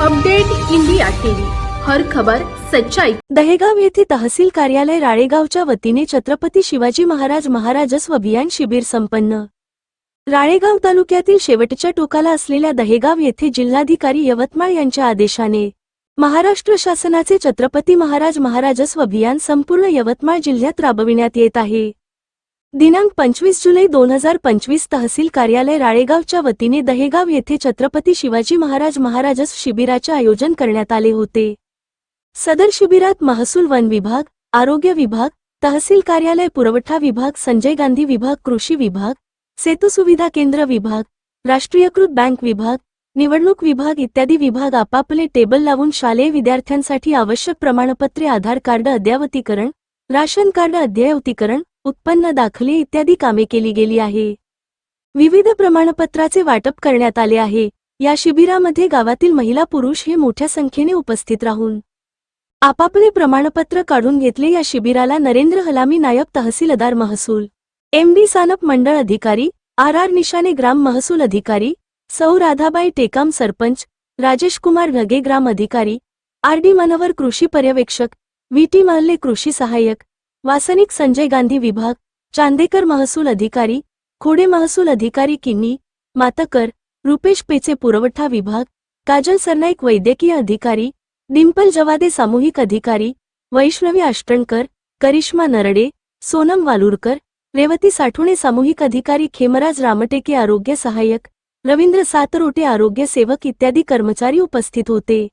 Update India TV. हर खबर सच्चाई. दहेगाव येथे तहसील कार्यालय राळेगावच्या वतीने छत्रपती शिवाजी महाराज महाराजस्व अभियान शिबिर संपन्न. राळेगाव तालुक्यातील शेवटच्या टोकाला असलेल्या दहेगाव येथे जिल्हाधिकारी यवतमाळ यांच्या आदेशाने महाराष्ट्र शासनाचे छत्रपती महाराज महाराजस्व अभियान संपूर्ण यवतमाळ जिल्ह्यात राबविण्यात येत आहे. दिनांक पंचवीस जुलै दोन हजार पंचवीस तहसील कार्यालय राळेगावच्या वतीने दहेगाव येथे छत्रपती शिवाजी महाराज महाराजस शिबिराचे आयोजन करण्यात आले होते. सदर शिबिरात महसूल वन विभाग आरोग्य विभाग तहसील कार्यालय पुरवठा विभाग संजय गांधी विभाग कृषी विभाग सेतू सुविधा केंद्र विभाग राष्ट्रीयकृत बँक विभाग निवडणूक विभाग इत्यादी विभाग आपापले टेबल लावून शालेय विद्यार्थ्यांसाठी आवश्यक प्रमाणपत्रे आधार कार्ड अद्ययावतीकरण राशन कार्ड अद्ययावतीकरण उत्पन्न दाखले इत्यादी कामे केली गेली आहे. विविध प्रमाणपत्राचे वाटप करण्यात आले आहे. या शिबिरामध्ये गावातील महिला पुरुष हे मोठ्या संख्येने उपस्थित राहून आपापले प्रमाणपत्र काढून घेतले. या शिबिराला नरेंद्र हलामी नायब तहसीलदार महसूल एम डी सानप मंडळ अधिकारी आर आर निशाने ग्राम महसूल अधिकारी सौ राधाबाई टेकाम सरपंच राजेश कुमार ढगे ग्राम अधिकारी आर डी मनोहर कृषी पर्यवेक्षक व्ही टी महल्ले कृषी सहाय्यक वासनिक संजय गांधी विभाग चांदेकर महसूल अधिकारी खोडे महसूल अधिकारी किन्नी मातकर रुपेश पेचे पुरवठा विभाग काजल सरनाईक वैद्यकीय अधिकारी डिंपल जवादे सामूहिक अधिकारी वैष्णवी आष्टणकर करिश्मा नरडे सोनम वालुरकर रेवती साठवणे सामूहिक अधिकारी खेमराज रामटेके आरोग्य सहाय्यक रवींद्र सातरोटे आरोग्य सेवक इत्यादी कर्मचारी उपस्थित होते.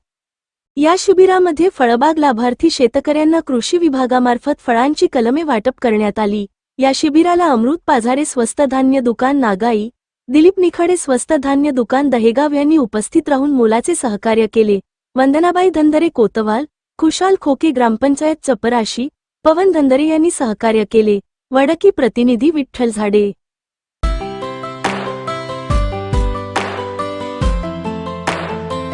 या शिबिरामध्ये फळबाग लाभार्थी शेतकऱ्यांना कृषी विभागामार्फत फळांची कलमे वाटप करण्यात आली. या शिबिराला अमृत पाझारे स्वस्त धान्य दुकान नागाई दिलीप निखाडे स्वस्त धान्य दुकान दहेगाव यांनी उपस्थित राहून मोलाचे सहकार्य केले. वंदनाबाई धंदरे कोतवाल खुशाल खोके ग्रामपंचायत चपराशी पवन धंदरे यांनी सहकार्य केले. वडकी प्रतिनिधी विठ्ठल झाडे.